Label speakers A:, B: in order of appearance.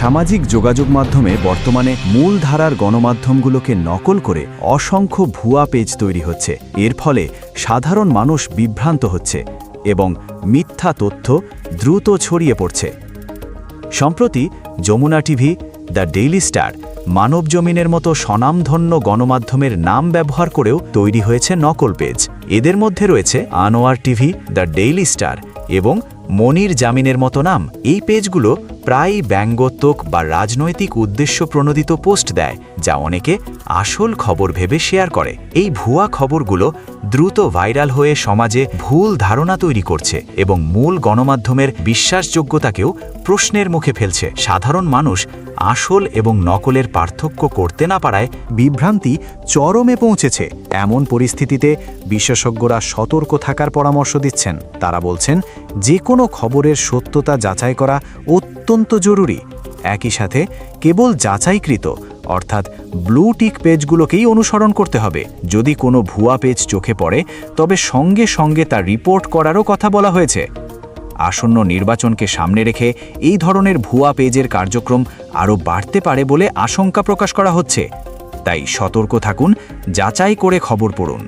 A: সামাজিক যোগাযোগ মাধ্যমে বর্তমানে মূলধারার গণমাধ্যমগুলোকে নকল করে অসংখ্য ভুয়া পেজ তৈরি হচ্ছে। এর ফলে সাধারণ মানুষ বিভ্রান্ত হচ্ছে এবং মিথ্যা তথ্য দ্রুত ছড়িয়ে পড়ছে। সম্প্রতি Jamuna TV, the Daily Star, Manab জমিনের মতো স্বনামধন্য গণমাধ্যমের নাম ব্যবহার করেও তৈরি হয়েছে নকল পেজ। এদের মধ্যে রয়েছে Anwar TV, the Daily Star এবং মনির জামিনের মতো নাম। এই পেজগুলো প্রায়ই ব্যঙ্গত্মক বা রাজনৈতিক উদ্দেশ্য প্রণোদিত পোস্ট দেয়, যা অনেকে আসল খবর ভেবে শেয়ার করে। এই ভুয়া খবরগুলো দ্রুত ভাইরাল হয়ে সমাজে ভুল ধারণা তৈরি করছে এবং মূল গণমাধ্যমের বিশ্বাসযোগ্যতাকেও প্রশ্নের মুখে ফেলছে। সাধারণ মানুষ আসল এবং নকলের পার্থক্য করতে না পারায় বিভ্রান্তি চরমে পৌঁছেছে। এমন পরিস্থিতিতে বিশেষজ্ঞরা সতর্ক থাকার পরামর্শ দিচ্ছেন। তারা বলছেন যে কোনো খবরের সত্যতা যাচাই করা অত্যন্ত জরুরি। একই সাথে কেবল যাচাইকৃত, অর্থাৎ ব্লু টিক পেজগুলোকেই অনুসরণ করতে হবে। যদি কোনো ভুয়া পেজ চোখে পড়ে, তবে সঙ্গে সঙ্গে তা রিপোর্ট করারও কথা বলা হয়েছে। আসন্ন নির্বাচনকে সামনে রেখে এই ধরনের ভুয়া পেজের কার্যক্রম আরও বাড়তে পারে বলে আশঙ্কা প্রকাশ করা হচ্ছে। তাই সতর্ক থাকুন, যাচাই করে খবর পড়ুন।